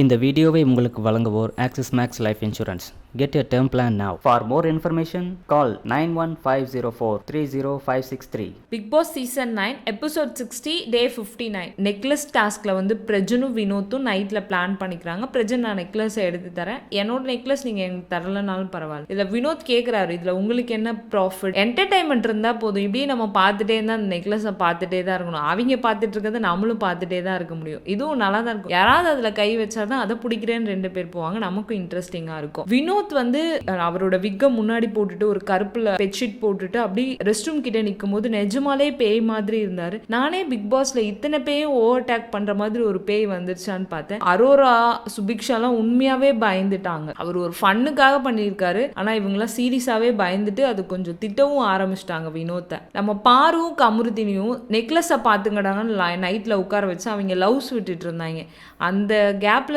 இந்த வீடியோவை உங்களுக்கு வழங்குவோர் Axis Max Life insurance get a term plan now for more information call nine one five zero four three zero five six three Bigg Boss season nine episode sixty day fifty nine necklace டாஸ்கில் வந்து பிரஜனும் வினோத்தும் நைட்டில் plan பண்ணிக்கிறாங்க. பிரஜன் நான் நெக்லஸை எடுத்து தரேன். என்னோட necklace நீங்கள் எனக்கு தரலனாலும் பரவாயில்ல. இதில் வினோத் கேட்குறாரு இதில் உங்களுக்கு என்ன ப்ராஃபிட் என்டர்டைன்மெண்ட் இருந்தால் போதும். இப்படியே நம்ம பார்த்துட்டே இருந்தால் அந்த நெக்லஸை பார்த்துட்டே தான் இருக்கணும். அவங்க பார்த்துட்டு இருக்கிறத நம்மளும் பார்த்துட்டே தான் இருக்க முடியும். இதுவும் நல்லா தான் இருக்கும். யாராவது அதில் கை தான் அதை பிடிக்கிறேன்னு ரெண்டு பேர் போவாங்க. நமக்கும் இன்ட்ரெஸ்டிங்காக இருக்கும். வினோத் வந்து அவரோட விக்கை முன்னாடி போட்டுட்டு ஒரு கருப்புல பெட்ஷீட் போட்டுட்டு அப்படி ரெஸ்ட் ரூம் கிட்ட நிற்கும் போது நிஜமாலே பேய் மாதிரி இருந்தாரு. நானே பிக் பாஸ்ல இத்தனை பேயும் ஓவர் அட்டாக் பண்ற மாதிரி ஒரு பேய் வந்துருச்சான்னு பார்த்தேன். அரோரா சுபிக்ஷாலாம் உண்மையாவே பயந்துட்டாங்க. அவர் ஒரு ஃபன்னுக்காக பண்ணியிருக்காரு. ஆனா இவங்கெல்லாம் சீரியஸாவே பயந்துட்டு அது கொஞ்சம் திட்டவும் ஆரம்பிச்சிட்டாங்க வினோத்தை. நம்ம பாரும் கமுருதினியும் நெக்லஸை பார்த்துங்கடாங்கன்னு நைட்ல உட்கார வச்சு அவங்க லவ்ஸ் விட்டுட்டு இருந்தாங்க. அந்த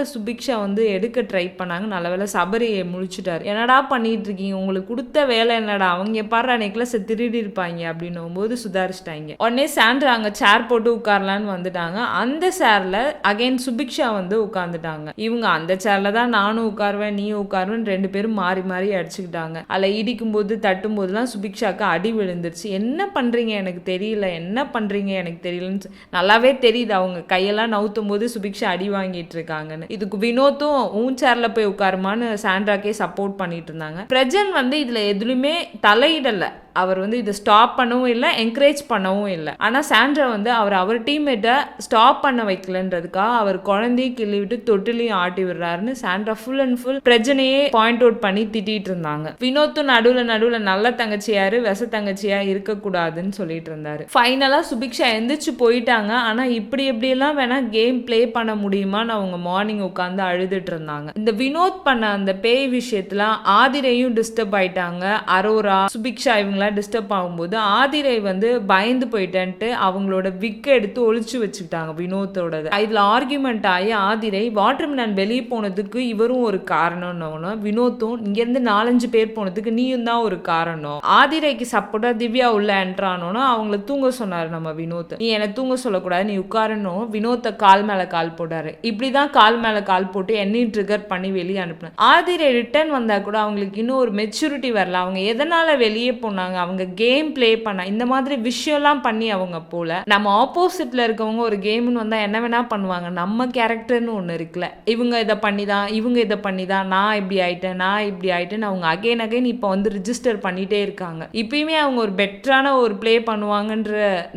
கேப்ல சுபிக்ஷா வந்து எடுக்க ட்ரை பண்ணாங்க. நல்ல வேலை சபரியை முழிச்சிட்டாரு. என்னடா பண்ணிட்டு இருக்கீங்க உங்களுக்கு கொடுத்த வேலை என்னடா? அவங்க பாடுற அன்னைக்குல திருடி இருப்பாங்க. அப்படின்னும் போது சுதாரிச்சிட்டாங்க. உடனே சாண்ட்ரா அங்க சேர் போட்டு உட்காரலான்னு வந்துட்டாங்க. அந்த சேர்ல அகைன் சுபிக்ஷா வந்து உட்காந்துட்டாங்க இவங்க அந்த சேர்ல தான் நானும் உட்காருவேன் நீ உட்காருவேன் ரெண்டு பேரும் மாறி மாறி அடிச்சுக்கிட்டாங்க. அதில் இடிக்கும் போது தட்டும் போதுலாம் சுபிக்ஷாக்கு அடி விழுந்துருச்சு. என்ன பண்றீங்க? எனக்கு தெரியல. என்ன பண்றீங்க? எனக்கு தெரியலன்னு நல்லாவே தெரியுது. அவங்க கையெல்லாம் நவுத்தும் போது சுபிக்ஷா அடி வாங்கிட்டு இருக்காங்கன்னு இதுக்கு வினோத்தும் உன் சேர்ல போய் உட்காருமான்னு சாண்ட்ராக்கே சப்போர்ட் பண்ணிட்டு இருந்தாங்க. பிரஜன் வந்து இதுல எதுலையுமே தலையிடல. அவர் வந்து இதை ஸ்டாப் பண்ணவும் இல்லை என்கரேஜ் பண்ணவும் இல்லை. ஆனால் சாண்ட்ரா வந்து அவர் அவர் டீம்மேட்டை ஸ்டாப் பண்ண வைக்கலன்றதுக்காக அவர் குழந்தையும் கிள்ளி விட்டு தொட்டிலையும் ஆட்டி விடுறாருன்னு சாண்ட்ரா ஃபுல் அண்ட் ஃபுல் பிரச்சனையே பாயிண்ட் அவுட் பண்ணி திட்டிகிட்டு இருந்தாங்க. வினோத்தும் நடுவில் நடுவில் நல்ல தங்கச்சியாரு விச தங்கச்சியா இருக்கக்கூடாதுன்னு சொல்லிட்டு இருந்தாரு. ஃபைனலாக சுபிக்ஷா எந்திரிச்சு போயிட்டாங்க. ஆனால் இப்படி எப்படியெல்லாம் வேணால் கேம் ப்ளே பண்ண முடியுமான்னு அவங்க மார்னிங் உட்காந்து அழுதுட்டு இருந்தாங்க. இந்த வினோத் பண்ண அந்த பேய் விஷயத்துல ஆதிரையும் டிஸ்டர்ப் ஆயிட்டாங்க. அரோரா சுபிக்ஷா இவங்களாம் டிஸ்டர்ப் ஆகும்போது ஆதிரை வந்து பயந்து போயிட்டேன்ட்டு அவங்களோட விக்க எடுத்து ஒழிச்சு வச்சுக்கிட்டாங்க வினோத்தோடது. இதில் ஆர்கியூமெண்ட் ஆகி ஆதிரை வாட்டர்மிலன் வெளியே போனதுக்கு இவரும் ஒரு காரணம்னு வினோத்தும் இங்கேருந்து நாலஞ்சு பேர் போனதுக்கு நீயும் தான் ஒரு காரணம். ஆதிரைக்கு சப்போர்ட்டாக திவ்யா உள்ள என்ட்ரானோன்னு அவங்கள தூங்க சொன்னார் நம்ம வினோத் நீ என்னை தூங்க சொல்லக்கூடாது நீ உட்காரணும். வினோத்தை கால் மேலே கால் போட்டாரு. இப்படிதான் கால் மேலே கால் போட்டு என்னையும் ட்ரிகர் பண்ணி வெளியே அனுப்புனேன். ஆதிரை ரிட்டர்ன் வந்தால் கூட அவங்களுக்கு இன்னும் ஒரு மெச்சூரிட்டி வரல. அவங்க எதனால் வெளியே போனாங்க அவங்க கேம் ப்ளே பண்ண இந்த மாதிரி விஷயம்லாம் பண்ணி அவங்க போல நம்ம ஆப்போசிட்ல இருக்கவங்க ஒரு கேம்னு வந்தா என்ன வேணா பண்ணுவாங்க. நம்ம கேரக்டர்னு ஒன்று இருக்குல்ல. இவங்க இதை பண்ணி தான் இவங்க இதை பண்ணி தான் நான் இப்படி ஆயிட்டேன் நான் இப்படி ஆயிட்டேன்னு அவங்க அகைன் அகைன் இப்போ வந்து ரிஜிஸ்டர் பண்ணிட்டே இருக்காங்க. இப்பயுமே அவங்க ஒரு பெட்டரான ஒரு ப்ளே பண்ணுவாங்கன்ற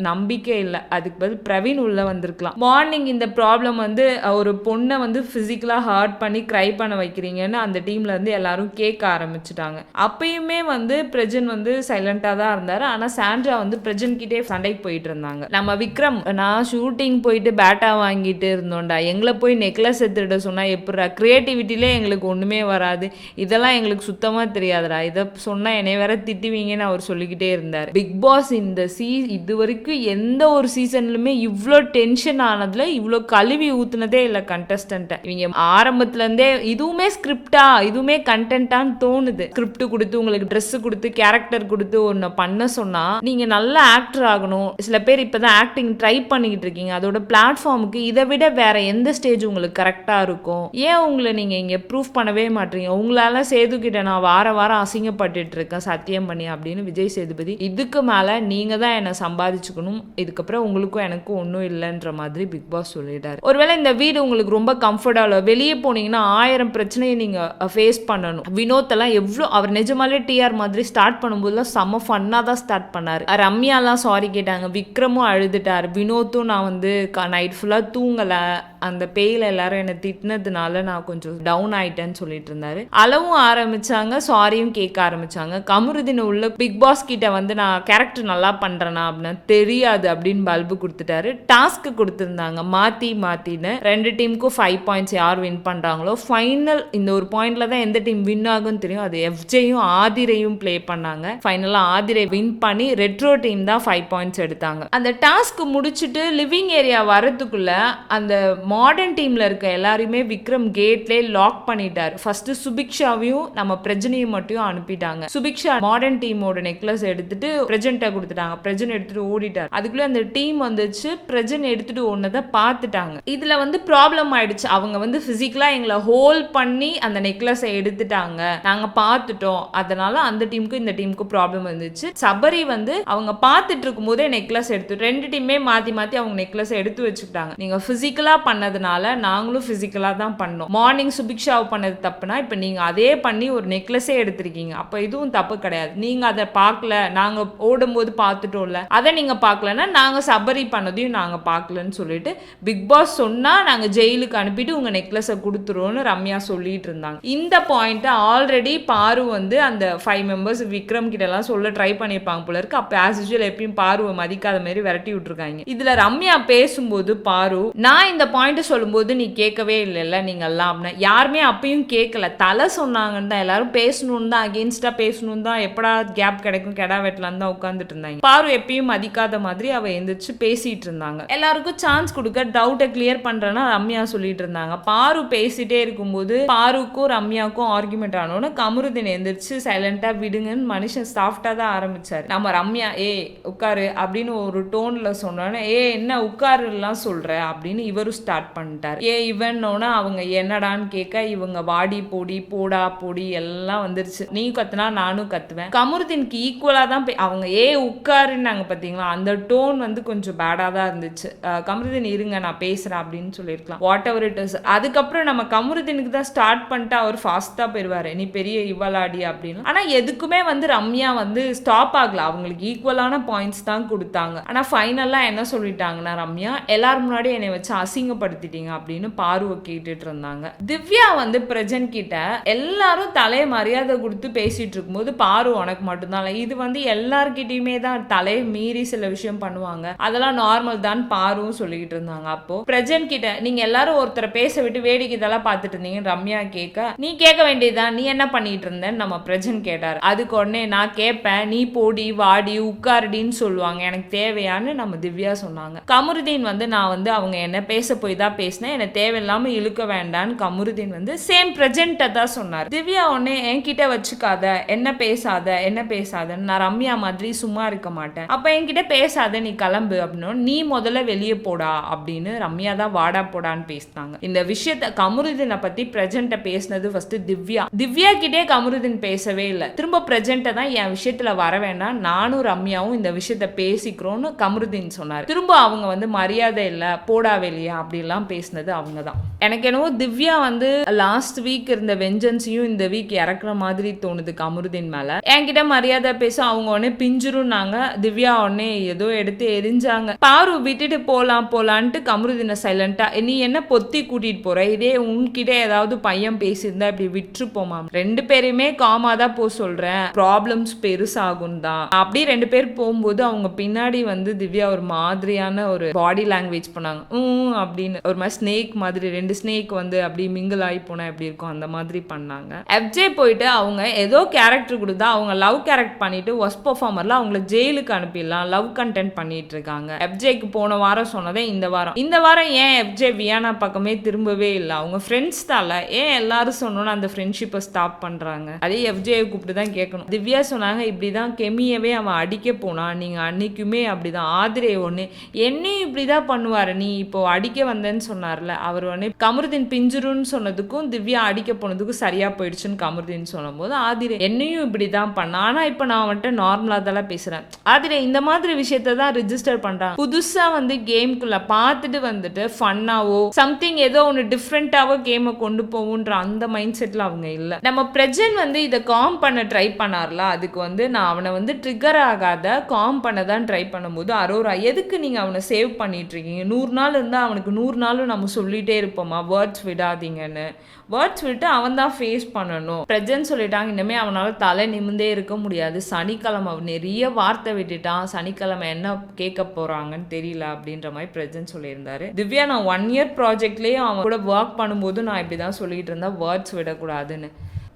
நம்பிக்கை இல்லை. அதுக்கு பதில் பிரவீன் உள்ள வந்திருக்கலாம். மார்னிங் இந்த ப்ராப்ளம் வந்து ஒரு பொண்ணை வந்து ஃபிசிக்கலாக ஹார்ட் பண்ணி க்ரை பண்ண வைக்கிறீங்கன்னு அந்த டீம்ல இருந்து எல்லாரும் கேட்க ஆரம்பிச்சிட்டாங்க. அப்பயுமே வந்து பிரஜன் வந்து சைலண்டாக தான் இருந்தார். ஆனால் சாண்ட்ரா வந்து பிரஜன் கிட்டே சண்டைக்கு போயிட்டு இருந்தாங்க. நம்ம விக்ரம் நான் ஷூட்டிங் போயிட்டு பேட்டா வாங்கிட்டு இருந்தோம்டா. எங்களை போய் நெக்லஸ் எடுத்துட சொன்னால் எப்படிடா? க்ரியேட்டிவிட்டிலே எங்களுக்கு ஒன்றுமே வராது. இதெல்லாம் எங்களுக்கு சுத்தமாக தெரியாதுடா. இதை சொன்னால் என்னை வேற திட்டுவீங்கன்னு அவர் சொல்லிக்கிட்டே இருந்தார். பிக் பாஸ் இந்த சீ இது வரைக்கும் எந்த ஒரு சீசன்லுமே இவ்வளோ டென்ஷன் ஆனதில் இவ்வளோ கழுவி ஊற்றுனதே இல்லை கண்டஸ்டண்ட்டை இவங்க ஆரம்பத்துலேருந்தே இதுவுமே ஸ்கிரிப்டா இதுவுமே கண்டென்ட்டான்னு தோணுது. ஸ்கிரிப்ட் கொடுத்து உங்களுக்கு ட்ரெஸ்ஸு கொடுத்து கேரக்டர் கொடுத்து ஒன்று பண்ண சொன்னா நீங்க நல்ல ஆக்டர் ஆகணும். சில பேர் இப்பதான் ஆக்டிங் ட்ரை பண்ணிக்கிட்டு இருக்கீங்க. அதோட பிளாட்ஃபார்முக்கு இதை விட வேற எந்த ஸ்டேஜ் உங்களுக்கு கரெக்டாக இருக்கும்? ஏன் உங்களை நீங்கள் இங்கே ப்ரூஃப் பண்ணவே மாட்டீங்க? உங்களால சேதுக்கிட்ட நான் வார வாரம் அசிங்கப்பட்டுட்டு இருக்கேன் சத்தியம் பண்ணி அப்படின்னு விஜய் சேதுபதி இதுக்கு மேலே நீங்கள் தான் என்னை சம்பாதிச்சுக்கணும். இதுக்கப்புறம் உங்களுக்கும் எனக்கும் ஒன்றும் இல்லைன்ற மாதிரி பிக் பாஸ் சொல்லிட்டாரு. ஒருவேளை இந்த வீடு உங்களுக்கு ரொம்ப கம்ஃபர்டபுளாக வெளியே போனீங்கன்னா ஆயிரம் பிரச்சனையை நீங்கள் ஃபேஸ் பண்ணணும். வினோத்தெல்லாம் எவ்வளோ அவர் நிஜமாலே டிஆர் மாதிரி ஸ்டார்ட் பண்ணும்போதுலாம் செம்ம ஃபன்னாக தான் ஸ்டார்ட் பண்ணார். ரம்யாலாம் சாரி கேட்டாங்க. விக்ரமும் அழுதுட்டார். வினோத்தும் நான் வந்து நைட் ஃபுல்லாக தூங்கலை. அந்த பேயில் எல்லாரும் என்னை திட்டினதுனால நான் கொஞ்சம் டவுன் ஆயிட்டேன்னு சொல்லிட்டு இருந்தாரு. அளவும் ஆரம்பிச்சாங்க. சாரியும் கேட்க ஆரம்பிச்சாங்க. கமருதின் உள்ள பிக் பாஸ் கிட்ட வந்து நான் கேரக்டர் நல்லா பண்றேனா அப்படின்னு தெரியாது அப்படின்னு பல்பு கொடுத்துட்டாரு. டாஸ்க் கொடுத்துருந்தாங்க. மாத்தி மாத்தின்னு. ரெண்டு டீமுக்கும் ஃபைவ் பாயிண்ட்ஸ் யார் வின் பண்றாங்களோ ஃபைனல் இந்த ஒரு பாயிண்ட்ல தான் எந்த டீம் வின் ஆகும்னு தெரியும். அது எஃப்ஜேயும் ஆதிரையும் ப்ளே பண்ணாங்க. ஃபைனலாக அதனால ஆதிரை வின் பண்ணி ரெட்ரோ டீம் தான் ஃபைவ் பாயிண்ட்ஸ் எடுத்தாங்க. அந்த டாஸ்க் முடிச்சுட்டு லிவிங் ஏரியா வரதுக்குள்ள அந்த மாடர்ன் டீம்ல இருக்க எல்லாரையுமே விக்ரம் கேட்லேயே லாக் பண்ணிட்டார். ஃபர்ஸ்ட் சுபிக்ஷாவையும் நம்ம பிரஜனையும் மட்டும் அனுப்பிட்டாங்க. சுபிக்ஷா மாடர்ன் டீமோட நெக்லஸ் எடுத்துட்டு பிரஜன்ட்ட கொடுத்துட்டாங்க. பிரஜன் எடுத்துட்டு ஓடிட்டார். அதுக்குள்ள அந்த டீம் வந்துச்சு. பிரஜன் எடுத்துட்டு ஒன்னதை பார்த்துட்டாங்க இதுல வந்து ப்ராப்ளம் ஆயிடுச்சு. அவங்க வந்து பிசிக்கலா எங்களை ஹோல் பண்ணி அந்த நெக்லஸை எடுத்துட்டாங்க. நாங்க பார்த்துட்டோம் அதனால அந்த டீமுக்கு இந்த டீமுக்கு ப்ராப்ளம் இருந்துச்சு சபரி வந்து அவங்க பார்த்துட்டு இருக்கும் போதே நெக்லஸ் எடுத்து ரெண்டு டீமே மாத்தி மாத்தி அவங்க நெக்லஸ் எடுத்து வச்சுக்கிட்டாங்க. நீங்க பிசிக்கலா பண்ணதுனால நாங்களும் பிசிக்கலா தான் பண்ணோம். மார்னிங் சுபிக்ஷாவை பண்ணது தப்புனா இப்போ நீங்க அதே பண்ணி ஒரு நெக்லஸே எடுத்திருக்கீங்க. அப்போ இதுவும் தப்பு கிடையாது. நீங்க அதை பார்க்கல நாங்க ஓடும்போது பார்த்துட்டோம்ல அதை நீங்க பார்க்கலன்னா நாங்க சபரி பண்ணதையும் நாங்க பார்க்கலன்னு சொல்லிட்டு பிக் பாஸ் சொன்னா நாங்க ஜெயிலுக்கு அனுப்பிட்டு உங்க நெக்லஸை கொடுத்துருவோன்னு ரம்யா சொல்லிட்டு இருந்தாங்க. இந்த பாயிண்ட்டை ஆல்ரெடி பாரு வந்து அந்த ஃபைவ் மெம்பர்ஸ் விக்ரம் கிட்ட எல்லாம் சொல்ல ட்ரை பண்ணியிருப்பாங்க போல இருக்கு. அப்போ ஆஸ் யூஸ்வல் எப்பயும் பாருவை மதிக்காத மாதிரி விரட்டி விட்டுருக்காங்க. இதுல ரம்யா பேசும்போது பாரு நான் இந்த பாயிண்ட் சொல்லும்போது நீ கேட்கவே இல்லைல்ல நீங்க எல்லாம் அப்படின்னா. யாருமே அப்பயும் கேட்கல. தலை சொன்னாங்கன்னு தான் எல்லாரும் பேசணும்னு தான் அகேன்ஸ்டா பேசணும் தான் எப்படா கேப் கிடைக்கும் கெடா வெட்டலான்னு தான் உட்காந்துட்டு இருந்தாங்க. பாரு எப்பயும் மதிக்காத மாதிரி அவ எந்திரிச்சு பேசிட்டு இருந்தாங்க. எல்லாருக்கும் சான்ஸ் கொடுக்க டவுட்டை கிளியர் பண்றேன்னா ரம்யா சொல்லிட்டு இருந்தாங்க. பாரு பேசிட்டே இருக்கும்போது பாருக்கும் ரம்யாவுக்கும் ஆர்குமெண்ட் ஆனோன்னு கமருதின் எந்திரிச்சு சைலண்டா விடுங்கன்னு மனுஷன் ஸ்டாஃப் சாஃப்டாக தான் ஆரம்பித்தார் நம்ம ரம்யா ஏ உட்காரு அப்படின்னு ஒரு டோனில் சொன்னோன்னே ஏ என்ன உட்காருலாம் சொல்கிற அப்படின்னு இவரும் ஸ்டார்ட் பண்ணிட்டார். ஏ இவன்னோன்னா அவங்க என்னடான்னு கேட்க இவங்க வாடி பொடி போடா பொடி எல்லாம் வந்துருச்சு. நீ கத்துனா நானும் கத்துவேன். கமருதீனுக்கு ஈக்குவலாக தான் அவங்க ஏ உட்காருன்னாங்க பார்த்தீங்களா அந்த டோன் வந்து கொஞ்சம் பேடாக தான் இருந்துச்சு. கமருதீன் இருங்க நான் பேசுகிறேன் அப்படின்னு சொல்லியிருக்கலாம். வாட் எவர் இட் இஸ் அதுக்கப்புறம் நம்ம கமருதீனுக்கு தான் ஸ்டார்ட் பண்ணிட்டு அவர் ஃபாஸ்ட்டாக போயிடுவார் நீ பெரிய இவளாடி அப்படின்னு. ஆனால் எதுக்குமே வந்து ரம்யா வந்து வந்து ஸ்டாப் ஆகல. அவங்களுக்கு ஈக்குவலான பாயிண்ட்ஸ் தான் கொடுத்தாங்க. ஆனால் ஃபைனலாக என்ன சொல்லிட்டாங்கன்னா ரம்யா எல்லாரும் முன்னாடி என்னை வச்சு அசிங்கப்படுத்திட்டீங்க அப்படின்னு பார்வை கேட்டுட்டு இருந்தாங்க. திவ்யா வந்து பிரஜன் கிட்ட எல்லாரும் தலைய மரியாதை கொடுத்து பேசிட்டு இருக்கும்போது பாரு உனக்கு மட்டும்தான் இது வந்து எல்லார்கிட்டயுமே தான் தலையை மீறி சில விஷயம் பண்ணுவாங்க. அதெல்லாம் நார்மல் தான் பாருவும் சொல்லிக்கிட்டு இருந்தாங்க. அப்போ பிரஜன் கிட்ட நீங்க எல்லாரும் ஒருத்தரை பேச விட்டு வேடிக்கை இதெல்லாம் பார்த்துட்டு இருந்தீங்க ரம்யா கேட்க நீ கேட்க வேண்டியதுதான். நீ என்ன பண்ணிட்டு இருந்தேன்னு நம்ம பிரஜன் கேட்டார். அதுக்கு உடனே நான் கேட்பேன். நீ போடி வாடி உட்காருடின்னு சொல்லுவாங்க. எனக்கு தேவையான்னு நம்ம திவ்யா சொன்னாங்க. கமருதீன் வந்து நான் வந்து அவங்க என்ன பேச போய் தான் பேசினேன். என்னை தேவையில்லாம இழுக்க வேண்டான்னு கமருதீன் வந்து சேம் பிரஜென்ட்டை தான் சொன்னார். திவ்யா உடனே என்கிட்ட வச்சுக்காத. என்ன பேசாத? என்ன பேசாதன்னு நான் ரம்யா மாதிரி சும்மா இருக்க மாட்டேன். அப்ப என்கிட்ட பேசாத நீ கிளம்பு அப்படின்னு நீ முதல்ல வெளியே போடா அப்படின்னு ரம்யா தான் வாடா போடான்னு பேசினாங்க. இந்த விஷயத்த கமருதீனை பத்தி பிரஜென்ட்ட பேசினது ஃபர்ஸ்ட் திவ்யா. திவ்யா கிட்டே கமருதீன் பேசவே இல்லை. திரும்ப பிரஜென்ட்டை தான் என் விஷயத்துல வர வேண்டாம். நானும் ரம்யாவும் இந்த விஷயத்த பேசிக்கிறோம்னு கமருதீன் சொன்னார். திரும்ப அவங்க வந்து மரியாதை இல்லை போடா வெளியே அப்படிலாம் பேசினது அவங்க தான் எனக்கு என்னவோ திவ்யா வந்து லாஸ்ட் வீக் இருந்த வெஞ்சன்ஸையும் இந்த வீக் இறக்குற மாதிரி தோணுது கமருதீன் மேல. என்கிட்ட மரியாதை பேச அவங்க உடனே பிஞ்சிரும்னாங்க திவ்யா உடனே ஏதோ எடுத்து எரிஞ்சாங்க. பாரு விட்டுட்டு போலாம் போலான்ட்டு கமருதீனை சைலண்டா நீ என்ன பொத்தி கூட்டிட்டு போற? இதே உன்கிட்ட ஏதாவது பையன் பேசியிருந்தா இப்படி விட்டுருப்போமா? ரெண்டு பேரையுமே காமாக தான் போ சொல்றேன். ப்ராப்ளம்ஸ் பெருசாகும் தான் அப்படியே ரெண்டு பேர் போகும்போது அவங்க பின்னாடி வந்து திவ்யா ஒரு மாதிரியான ஒரு பாடி லாங்குவேஜ் பண்ணாங்க. ம் அப்படின்னு ஒரு மாதிரி ஸ்னேக் மாதிரி ரெண்டு ஸ்னேக் வந்து அப்படி மிங்கிள் ஆகி போனா எப்படி இருக்கும்? அந்த மாதிரி பண்ணாங்க. எஃப்ஜே போயிட்டு அவங்க ஏதோ கேரக்டர் கொடுத்தா அவங்க லவ் கேரக்ட் பண்ணிட்டு ஒஸ்ட் பெர்ஃபார்மர்ல அவங்கள ஜெயிலுக்கு அனுப்பிடலாம். லவ் கண்டென்ட் பண்ணிட்டு இருக்காங்க. எஃப்ஜேக்கு போன வாரம் சொன்னதே இந்த வாரம். இந்த வாரம் ஏன் எஃப்ஜே வியானா பக்கமே திரும்பவே இல்லை? அவங்க ஃப்ரெண்ட்ஸ் தால ஏன் எல்லாரும் சொன்னோன்னு அந்த ஃப்ரெண்ட்ஷிப்பை ஸ்டாப் பண்றாங்க? அதே எஃப்ஜே கூப்பிட்டு தான் கேட்கணும். திவ்யா சொன்னாங்க இப்படிதான் கெமியவே அவன் அடிக்க போனான். நீங்க அன்னைக்குமே அப்படிதான். ஆதிரே ஒண்ணு. என்னையும் இப்படிதான் பண்ணுவாரு. நீ இப்போ அடிக்க வந்தேன்னு சொன்னார்ல அவர் உடனே கமருதீன் பிஞ்சிருன்னு சொன்னதுக்கும் திவ்யா அடிக்க போனதுக்கும் சரியா போயிடுச்சுன்னு கமருதீன் சொல்லும்போது ஆதிரே என்னையும் இப்படிதான் பண்ணான் ஆனா இப்போ நான் வந்துட்டு நார்மலா தான் பேசுறேன். ஆதிரே இந்த மாதிரி விஷயத்த தான் ரிஜிஸ்டர் பண்ணுறான் புதுசா வந்து கேம்குள்ள பார்த்துட்டு வந்துட்டு ஃபன்னாவோ சம்திங் ஏதோ ஒன்று டிஃப்ரெண்ட்டாவோ கேமை கொண்டு போகுன்ற அந்த மைண்ட் செட்டில் அவங்க இல்லை. நம்ம பிரஜன் வந்து இதை காம் பண்ண ட்ரை பண்ணார்ல அதுக்கு வந்து வந்து நான் அவனை வந்து ட்ரிகர் ஆகாத காம் பண்ண தான் ட்ரை பண்ணும்போது அரோரா எதுக்கு நீங்கள் அவனை சேவ் பண்ணிகிட்ருக்கீங்க நூறு நாள் இருந்தால் அவனுக்கு நூறு நாளும் நம்ம சொல்லிகிட்டே இருப்போமா? வேர்ட்ஸ் விடாதீங்கன்னு. வேர்ட்ஸ் விட்டு அவன் தான் ஃபேஸ் பண்ணணும். பிரஜன் சொல்லிட்டாங்க இனிமேல் அவனால் தலை நிமிந்தே இருக்க முடியாது. சனிக்கிழமை அவன் நிறைய வார்த்தை விட்டுட்டான். சனிக்கிழமை என்ன கேட்க போகிறாங்கன்னு தெரியல அப்படின்ற மாதிரி பிரஜன் சொல்லியிருந்தாரு. திவ்யா நான் ஒன் இயர் ப்ராஜெக்ட்லேயே அவன் கூட ஒர்க் பண்ணும்போது நான் இப்படி தான் சொல்லிகிட்டு இருந்தேன். வேர்ட்ஸ் விடக்கூடாதுன்னு.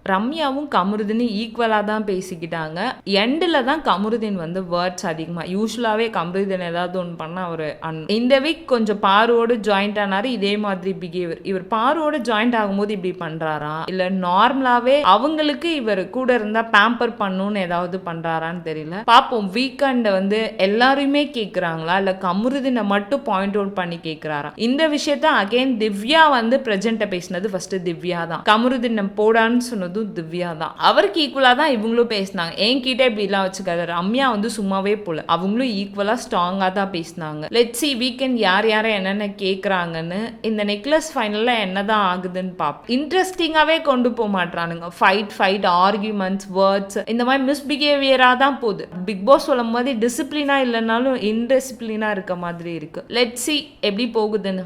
ரம்யாவும் கமருதினும் ஈக்குவலாக தான் பேசிக்கிட்டாங்க. எண்டில் தான் கமருதீன் வந்து வேர்ட்ஸ் அதிகமாக யூஸ்வலாகவே கமருதீன் ஏதாவது ஒன்று பண்ண அவர் அன் இந்த வீக் கொஞ்சம் பாருவோடு ஜாயிண்ட் ஆனாரு இதே மாதிரி பிஹேவியர் இவர் பாருவோடு ஜாயிண்ட் ஆகும்போது இப்படி பண்ணுறாரா இல்லை நார்மலாகவே அவங்களுக்கு இவர் கூட இருந்தால் பேம்பர் பண்ணுன்னு ஏதாவது பண்ணுறாரான்னு தெரியல. பார்ப்போம் வீக்கெண்டை வந்து எல்லாருமே கேட்குறாங்களா இல்லை கமருதினை மட்டும் பாயிண்ட் அவுட் பண்ணி கேட்குறாரா இந்த விஷயத்த அகைன் திவ்யா வந்து பிரசண்ட்டை பேசினது ஃபர்ஸ்ட் திவ்யா தான். கமருதினம் போடான்னு சொன்னதும் திவ்யா தான் அவருக்கு ஈக்குவலாக தான் இவங்களும் பேசினாங்க. என்கிட்ட இப்படிலாம் வச்சுக்காத. ரம்யா வந்து சும்மாவே போல. அவங்களும் ஈக்குவலாக ஸ்ட்ராங்காக தான் பேசினாங்க. லெட் சி வீக்கெண்ட் யார் யாரை என்னென்ன கேட்குறாங்கன்னு இந்த நெக்லஸ் ஃபைனலில் என்ன தான் ஆகுதுன்னு பார்ப்போம் இன்ட்ரெஸ்டிங்காகவே கொண்டு போக மாட்றானுங்க. ஃபைட் ஃபைட் ஆர்கியூமெண்ட்ஸ் வேர்ட்ஸ் இந்த மாதிரி மிஸ்பிஹேவியராக தான் போகுது. பிக் பாஸ் சொல்லும் போது டிசிப்ளினாக இல்லைனாலும் இன்டிசிப்ளினாக இருக்க மாதிரி இருக்குது லெட் சி எப்படி போகுதுன்னு.